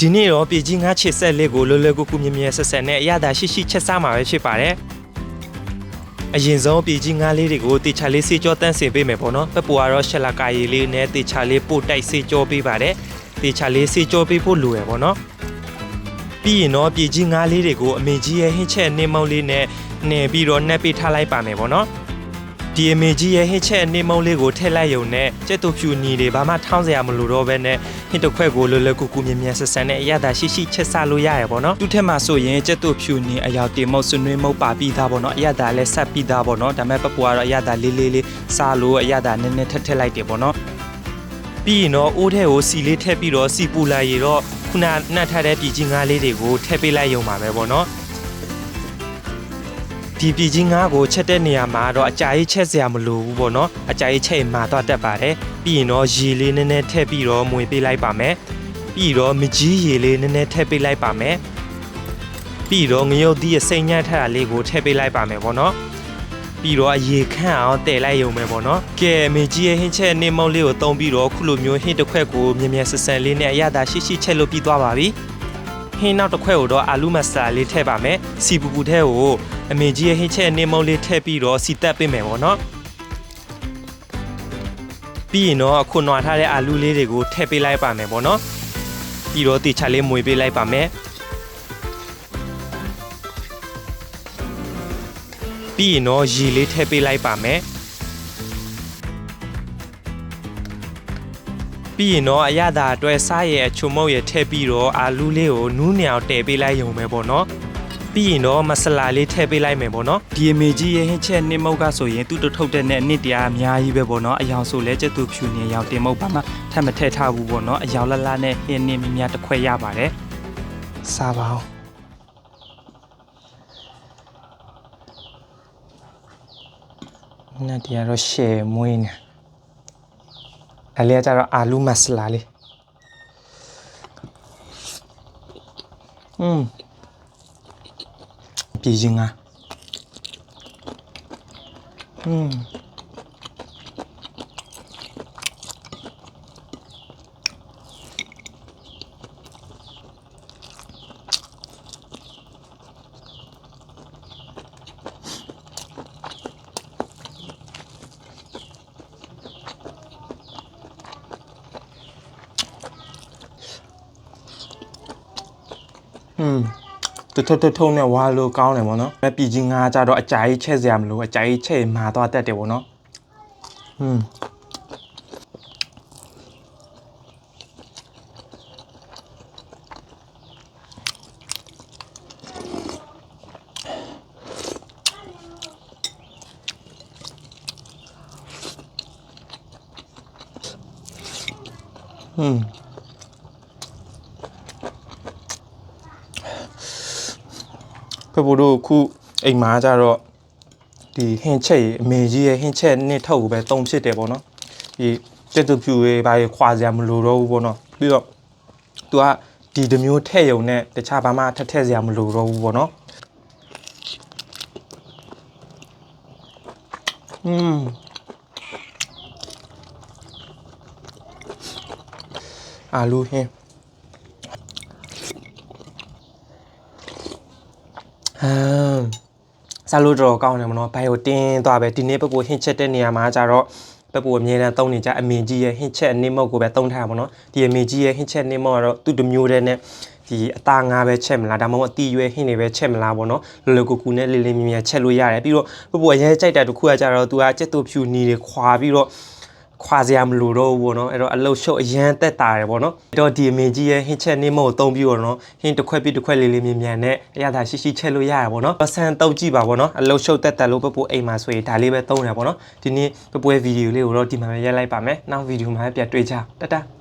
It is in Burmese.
ဒီနေ့တော့ပြည်ကြီးငါးချစ်ဆက်လေးကိုလွယ်လွယ်ကူကူမြင်မြင်ဆက်ဆက်နဲ့အရသာရှိရှိချက်စားမှာပဲဖြစ်ပါတယ်အရင်ဆုံးပြည်ကြီးငါးလေးတွေကိုတေချာလေးစေကြောတန်းစင်ပေးမယ်ပေါ့နော်ပပူကတော့ရှက်လာကာရီလေးနဲ့တေချာလေးပို့တိုက်စေကြောပေးပါတယ်တေချာလေးစေကြောပေးဖို့လိုရယ်ပေါ့နော်ပြီးရင်တော့ပြည်ကြီးငါးလေးတွေကိုအမေကြီးရဲ့ဟင်းချက်နှင်းမုံလေးနဲ့နှင်ပြီးတော့နှက်ပေးထားလိုက်ပါမယ်ပေါ့နော် ဒီအမေကြီးရဲ့ဟင်းချက်နှင်းမုံလေးကိုထည့်လိုက်ရုံနဲ့ကျက်တူဖြူညီတွေဘာမှထောင်းစရာမလိုတော့ဘဲနဲ့ဟင်းတစ်ခွက်ကိုလွယ်လွယ်ကူကူမြင်မြင်ဆက်ဆန်နဲ့အရသာရှိရှိချက်စားလို့ရရပေါ့နော်သူ့ထက်မှာဆိုရင်ကျက်တူဖြူနေအရောက်တင်မုတ်ဆွနွေးမုတ်ပါပြီးသားပေါ့နော်အရသာလည်းဆက်ပြီးသားပေါ့နော်ဒါပေမဲ့ပပူကတော့အရသာလေးလေးလေးစားလို့အရသာနည်းနည်းထက်ထက်လိုက်တယ်ပေါ့နော်ပြီးရင်တော့အိုးထဲကိုစီလေးထည့်ပြီးတော့စီပူလာရတော့ခုနနှက်ထားတဲ့ပြည်ကြီးငါးလေးတွေကိုထည့်ပေးလိုက်ရုံပါပဲပေါ့နော် ဒီပြည်ကြီးငါးကိုချက်တဲ့နေရာမှာတော့အကြာကြီးချက်စရာမလိုဘူးပေါ့နော်အကြာကြီးချက်ရင်မာတော့တက်ပါတယ်ပြီးရင်တော့ရေလေးနည်းနည်းထည့်ပြီးတော့မွေပေးလိုက်ပါမယ်ပြီးတော့မကြီးရေလေးနည်းနည်းထည့်ပေးလိုက်ပါမယ်ပြီးတော့ငရုတ်သီးရဲ့စိန်ညံ့ထက်တာလေးကိုထည့်ပေးလိုက်ပါမယ်ပေါ့နော်ပြီးတော့အရေခန့်အောင်တည်လိုက်ရုံပဲပေါ့နော်ကဲမေကြီးရဲ့ဟင်းချက်နေမုံလေးကိုတုံးပြီးတော့ခုလိုမျိုးဟင်းတစ်ခွက်ကိုမြင်မြင်ဆန်ဆန်လေးနဲ့အရသာရှိရှိချက်လို့ပြီးသွားပါပြီ ဟင်းနောက်တစ်ခွက်ကိုတော့အာလူမစတာလေးထည့်ပါမယ်စီပူပူထဲကိုအမေကြီးရဲ့ဟင်းချက်နေမုံလေးထည့်ပြီးတော့စီတက်ပေးမယ်ပေါ့နော်ပြီးရင်တော့အခုနွားထားတဲ့အာလူလေးတွေကိုထည့်ပေးလိုက်ပါမယ်ပေါ့နော်ပြီးတော့တေချာလေးမွေပေးလိုက်ပါမယ်ပြီးရင်တော့ရေလေးထည့်ပေးလိုက်ပါမယ် ပြီးရင်တော့အရသာအတွက်စားရဲ့အချုံမုတ်ရဲ့ထည့်ပြီးတော့အာလူလေးကိုနူးညောင်တည်ပေးလိုက်ရုံပဲပေါ့နော်ပြီးရင်တော့မဆလာလေးထည့်ပေးလိုက်မယ်ပေါ့နော်ဒီအမေကြီးရဲ့ဟင်းချက်နှင်းမုတ်ကဆိုရင်သူ့တထုတ်တဲ့နဲ့အနှစ်တရားအများကြီးပဲပေါ့နော်အယောင်ဆိုလဲကျက်သူဖြူနေအယောင်တင်မုတ်ပါမှထပ်မထည့်ထားဘူးပေါ့နော်အယောင်လလနဲ့ဟင်းနှင်းမြများတစ်ခွက်ရပါတယ်စားပါအောင်နဲ့တရားတော့ရှယ်မွေးနေ อันนี้จะเราอาลูมาสลาเลยอืมปีจริงอะอืม อืมတထထထုံနဲ့ဝါလို့ကောင်းတယ်ဗောနော်။အပြည်ကြီးငါကြတော့အကြာကြီးချက်စရာမလိုအကြာကြီးချက်ရင်မာသွားတတ်တယ်ဗောနော်။ဟွန်းဟွန်း ဖေဖိုတို့ခုအိမ်မှာကြတော့ဒီဟင်းချက်ရေအမေကြီးရဲ့ဟင်းချက်နှစ်ထုတ်ကိုပဲတုံဖြစ်တယ်ပေါ့နော်ဒီတက်တူဖြူရေးဘာကြီးခွာစရာမလိုတော့ဘူးပေါ့နော်ပြီးတော့သူကဒီတစ်မျိုးထည့်ရုံနဲ့တခြားဘာမှထက်ထည့်စရာမလိုတော့ဘူးပေါ့နော်อืมအာလူဟင်း ဟမ်စားလို့တော့ကောင်းတယ်မနော်ဘိုင်ကိုတင်းသွားပဲဒီနေ့ပပူဟင်းချက်တဲ့နေရာမှာကျတော့ပပူအမြဲတမ်းတုံးနေကြအမင်ကြီးရဲ့ဟင်းချက်နေမုတ်ကိုပဲတုံးထားတာပေါ့နော်ဒီအမင်ကြီးရဲ့ဟင်းချက်နေမုတ်ကတော့သူ့တစ်မျိုးတည်းနဲ့ဒီအသားငါပဲချက်မလားဒါမှမဟုတ်အတီရွယ်ဟင်းတွေပဲချက်မလားပေါ့နော်လောလောကူကူနဲ့လေးလေးမြင်မြင်ချက်လို့ရတယ်ပြီးတော့ပပူအရင်ကြိုက်တာတစ်ခုကကျတော့သူကကြက်တူဖြူနီတွေခွာပြီးတော့ ခွာစရာမလိုတော့ဘူးပေါ့နော်အဲ့တော့အလုတ်ရှုပ်အရန်တက်တာရယ်ပေါ့နော်အဲ့တော့ဒီအမင်ကြီးရဲ့ဟင်းချက်နေမုတ်ကိုတုံးပြီးတော့နော်ဟင်းတစ်ခွက်ပြီးတစ်ခွက်လေးလေးမြင်မြင်နဲ့အရသာရှိရှိချက်လို့ရရပေါ့နော်ဆန်တုပ်ကြည့်ပါပေါ့နော်အလုတ်ရှုပ်တက်တက်လို့ပပူအိမ်မှာဆိုရင်ဒါလေးပဲတုံးတယ်ပေါ့နော်ဒီနေ့ပပူရဲ့ဗီဒီယိုလေးကိုတော့ဒီမှာပဲရိုက်လိုက်ပါမယ်နောက်ဗီဒီယိုမှာပဲပြန်တွေ့ကြတတ်တာ